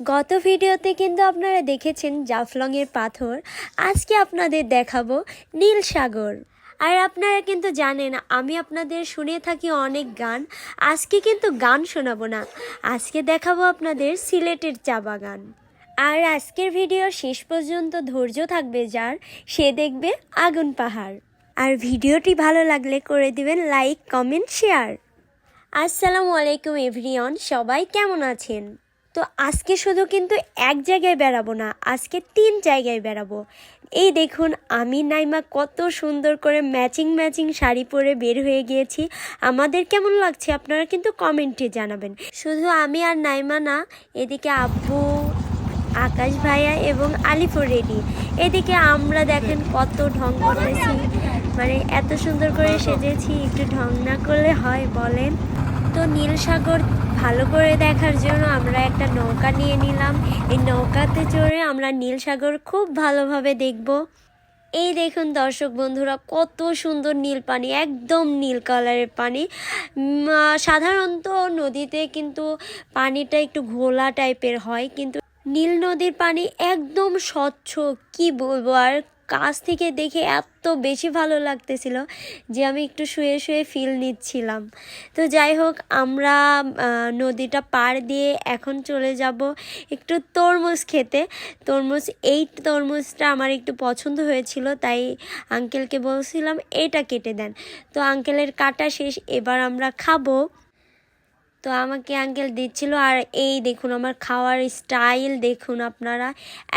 গত ভিডিওতে কিন্তু আপনারা দেখেছেন জাফলংয়ের পাথর। আজকে আপনাদের দেখাবো নীল সাগর। আর আপনারা কিন্তু জানেন, আমি আপনাদের শুনে থাকি অনেক গান। আজকে কিন্তু গান শোনাবো না। আজকে দেখাবো আপনাদের সিলেটের চা বাগান। আর আজকের ভিডিও শেষ পর্যন্ত ধৈর্য থাকবে যার, সে দেখবে আগুন পাহাড়। আর ভিডিওটি ভালো লাগলে করে দিবেন লাইক, কমেন্ট, শেয়ার। আসসালামু আলাইকুম, এভরিওয়ান। সবাই কেমন আছেন? তো আজকে শুধু কিন্তু এক জায়গায় বেড়াবো না, আজকে তিন জায়গায় বেড়াবো। এই দেখুন, আমি, নাইমা কত সুন্দর করে ম্যাচিং ম্যাচিং শাড়ি পরে বের হয়ে গিয়েছি। আমাদের কেমন লাগছে আপনারা কিন্তু কমেন্টে জানাবেন। শুধু আমি আর নাইমা না, এদিকে আব্বু, আকাশ ভাইয়া এবং আলিপুর রেডি। এদিকে আমরা দেখেন কত ঢং করতেছি মানে এত সুন্দর করে সেজেছি, একটু ঢং না করলে হয়, বলেন। তো নীল সাগর ভালো করে দেখার জন্য আমরা একটা নৌকা নিয়ে নিলাম। এই নৌকাতে চড়ে আমরা নীল সাগর খুব ভালোভাবে দেখব। এই দেখুন দর্শক বন্ধুরা, কত সুন্দর নীল পানি, একদম নীল কালারের পানি। সাধারণত নদীতে কিন্তু পানিটা একটু ঘোলা টাইপের হয়, কিন্তু নীল নদীর পানি একদম স্বচ্ছ, কি বলব আর কাছ থেকে দেখে এত বেশি ভালো লাগতেছিল যে আমি একটু শুয়ে শুয়ে ফিল নিচ্ছিলাম। তো যাই হোক, আমরা নদীটা পার দিয়ে এখন চলে যাব একটু তরমুজ খেতে। তরমুজ, এই তরমুজটা আমার একটু পছন্দ হয়েছিল, তাই আঙ্কেলকে বলছিলাম, এটা কেটে দেন। তো আঙ্কেলের কাটা শেষ, এবার আমরা খাব। তো আমাকে আঙ্কেল দিচ্ছিল, আর এই দেখুন আমার খাওয়ার স্টাইল দেখুন আপনারা।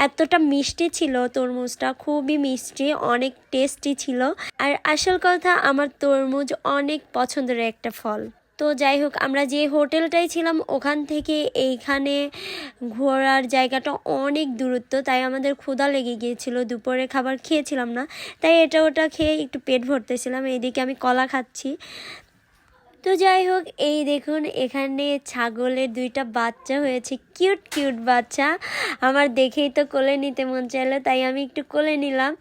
এতটা মিষ্টি ছিল তরমুজটা, খুবই মিষ্টি, অনেক টেস্টি ছিল। আর আসল কথা, আমার তরমুজ অনেক পছন্দের একটা ফল। তো যাই হোক, আমরা যে হোটেলটাই ছিলাম, ওখান থেকে এইখানে ঘোরার জায়গাটা অনেক দূরত্ব, তাই আমাদের ক্ষুধা লেগে গিয়েছিল, দুপুরে খাবার খেয়েছিলাম না। তাই এটা ওটা খেয়ে একটু পেট ভরতেছিলাম, এইদিকে আমি কলা খাচ্ছি। তো যাই হোক, এই দেখুন, এখানে ছাগলের দুইটা বাচ্চা হয়েছে। কিউট কিউট বাচ্চা। আমার দেখেই তো কোলে নিতে মন চাইলো, তাই আমি একটু কোলে নিলাম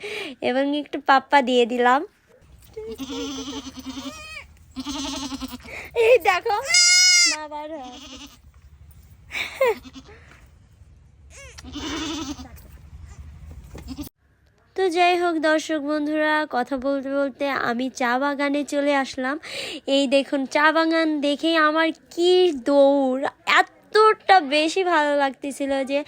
এবং একটু পাপ্পা দিয়ে দিলাম। এই দেখো। তো যাই হোক, দর্শক বন্ধুরা, কথা বলতে বলতে আমি চা বাগানে চলে আসলাম। এই দেখুন, চা বাগান দেখেই আমার কি দৌড়! এত এতটা বেশি ভালো লাগতেছিল যে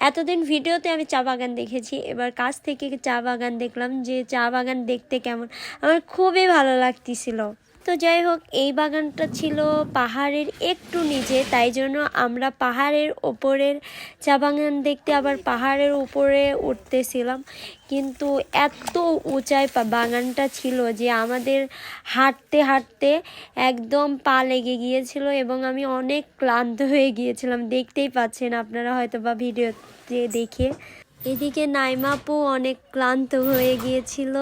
এতদিন ভিডিওতে আমি চা বাগান দেখেছি। এবার কাছ থেকে চা বাগান দেখলাম যে চা বাগান দেখতে কেমন। আমার খুবই ভালো লাগতেছিল। তো যাই হোক, এই বাগানটা ছিল পাহাড়ের একটু নিচে, তাই জন্য আমরা পাহাড়ের ওপরের চা বাগান দেখতে আবার পাহাড়ের উপরে উঠতেছিলাম। কিন্তু এত উঁচায় পা- বাগানটা ছিল যে আমাদের হাঁটতে হাঁটতে একদম পা লেগে গিয়েছিল এবং আমি অনেক ক্লান্ত হয়ে গিয়েছিলাম। দেখতেই পাচ্ছেন আপনারা হয়তো বা ভিডিওতে দেখে। এদিকে নাইমাপু অনেক ক্লান্ত হয়ে গিয়েছিল।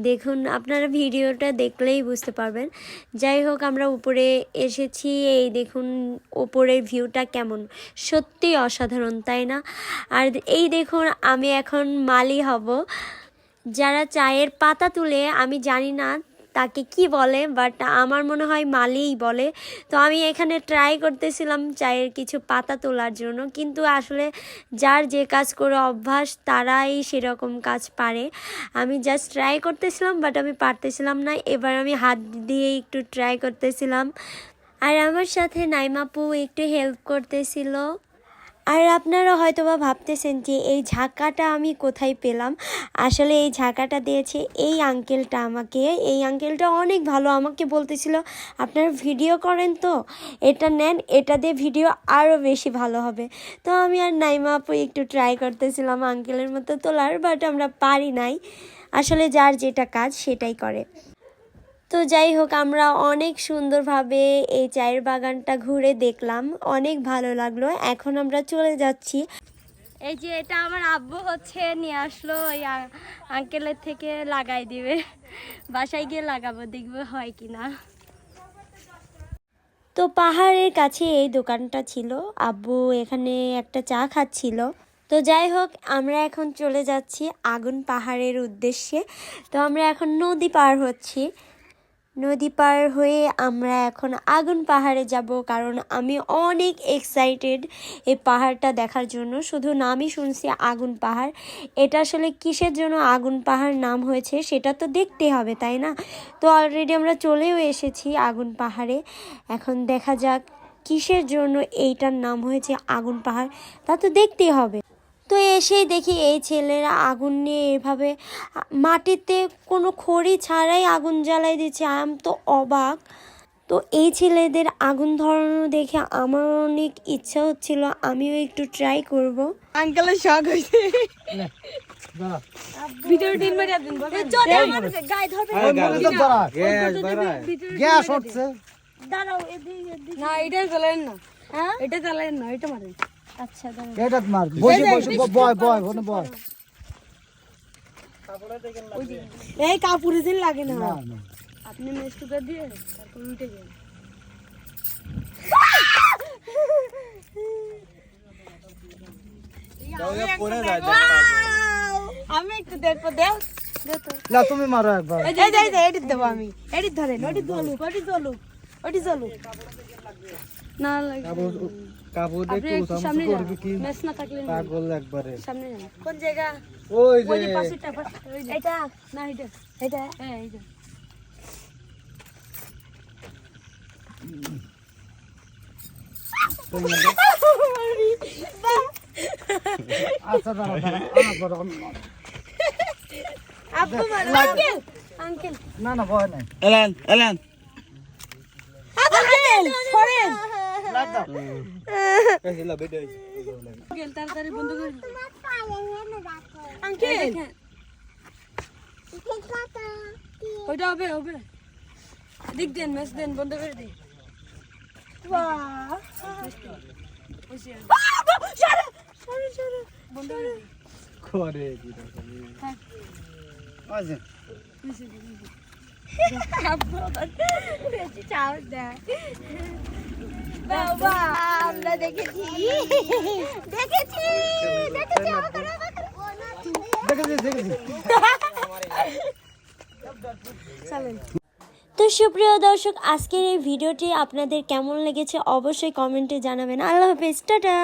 দেখুন, আপনারা ভিডিওটা দেখলেই বুঝতে পারবেন। যাই হোক, আমরা উপরে এসেছি। এই দেখুন ওপরের ভিউটা কেমন। সত্যি অসাধারণ, তাই না? আর এই দেখুন, আমি এখন মালি হব। যারা চায়ের পাতা তুলে, আমি জানি না তাকে কি বলে বাট আমার মনে হয় মালিই বলে। তো আমি এখানে ট্রাই করতেছিলাম চায়ের কিছু পাতা তোলার জন্য, কিন্তু আসলে যার যে কাজ করে অভ্যাস, তারাই সেরকম কাজ পারে। আমি জাস্ট ট্রাই করতেছিলাম বাট আমি পারতেছিলাম না। এবার আমি হাত দিয়ে একটু ট্রাই করতেছিলাম। আর আমার সাথে নাইমাপু একটু হেল্প করতেছিল। আর আপনারা হয়তো বা ভাবতেছেন যে এই ঝাঁকাটা আমি কোথায় পেলাম? আসলে এই ঝাঁকাটা দিয়েছে এই আঙ্কেলটা আমাকে। এই আঙ্কেলটা অনেক ভালো, আমাকে বলতেছিল, আপনারা ভিডিও করেন তো, এটা নেন, এটা দিয়ে ভিডিও আরও বেশি ভালো হবে। তো আমি আর নাইমা আপু একটু ট্রাই করতেছিলাম আঙ্কেলের মতো তোলার বাট আমরা পারি নাই। আসলে যার যেটা কাজ সেটাই করে। তো যাই হোক, আমরা অনেক সুন্দরভাবে এই চায়ের বাগানটা ঘুরে দেখলাম। অনেক ভালো লাগল। এখন আমরা চলে যাচ্ছি। এই যে এটা আমার আব্বু হচ্ছে, নিয়ে আসলো ওই আঙ্কেলের থেকে লাগাই দিবে। বাসায় গিয়ে লাগাবো, দেখব হয় কি না তো পাহাড়ের কাছে এই দোকানটা ছিল। আব্বু এখানে একটা চা খাচ্ছিল। তো যাই হোক, আমরা এখন চলে যাচ্ছি আগুন পাহাড়ের উদ্দেশ্যে। তো আমরা এখন নদী পার হচ্ছি। নদী পার হয়ে আমরা এখন আগুন পাহাড়ে যাব, কারণ আমি অনেক এক্সাইটেড এই পাহাড়টা দেখার জন্য। শুধু নামই শুনছি আগুন পাহাড়। এটা আসলে কিসের জন্য আগুন পাহাড় নাম হয়েছে সেটা তো দেখতে হবে, তাই না? তো অলরেডি আমরা চলেও এসেছি আগুন পাহাড়ে। এখন দেখা যাক কিসের জন্য এইটার নাম হয়েছে আগুন পাহাড়। তা তো দেখতেই হবে। তো এসেই দেখি এই ছেলেরা আগুন নিয়ে এভাবে মাটিতে কোনো খড়ি ছাড়াই আগুন জ্বালাই দিচ্ছে। আম তো অবাক। তো এই ছেলেদের আগুন ধরানো দেখে আমার অনেক ইচ্ছা হচ্ছিল আমিও একটু ট্রাই করব। আঙ্কেলের শখ হয়েছে। ভিতরে দিন মারি দিন গায়ে ধরবে। গ্যাস হচ্ছে। দাঁড়াও না এটা চালায়েন না। হ্যাঁ? না এটা মারেন। আচ্ছা দাঁড়াও। এটা মার বসে বসে বয় বয় ওখানে বয়। এই কাপড়ে দিন লাগে না। আপনি মেস্টুকা দিয়ে তারপর উঠে যান। আমি একটু দেখব। দেখ না তুমি মারো একবার। এই যে এই যে, এডিট দেবো আমি। এডিট ধরেন ওটি দলুক ওটি দলুক ওটি দলুক না কাপড় মেস না থাকলে পাগল একবারে। সামনে যান। কোন জায়গা? ওই ওই যে যে পাশেরটা পাশে ওই যে। এটা না এটা এটা হ্যাঁ এইটা। আচ্ছা দাঁড়া দাঁড়া আব্বু মারো আঙ্কেল আঙ্কেল। না না ভয় নাই। এলেন এলেন। আঙ্কেল ওইটা হবে হবে। দিক দেন মেস দেন বন্ধ করে দিন বন্ধ করে দিন বাবা আমরা দেখেছি। দেখেছি দেখেছি দেখেছি দেখেছি। তো সুপ্রিয় দর্শক আজকের এই ভিডিওটি আপনাদের কেমন লেগেছে অবশ্যই কমেন্টে জানাবেন। আল্লাহ হাফেজ টাটা।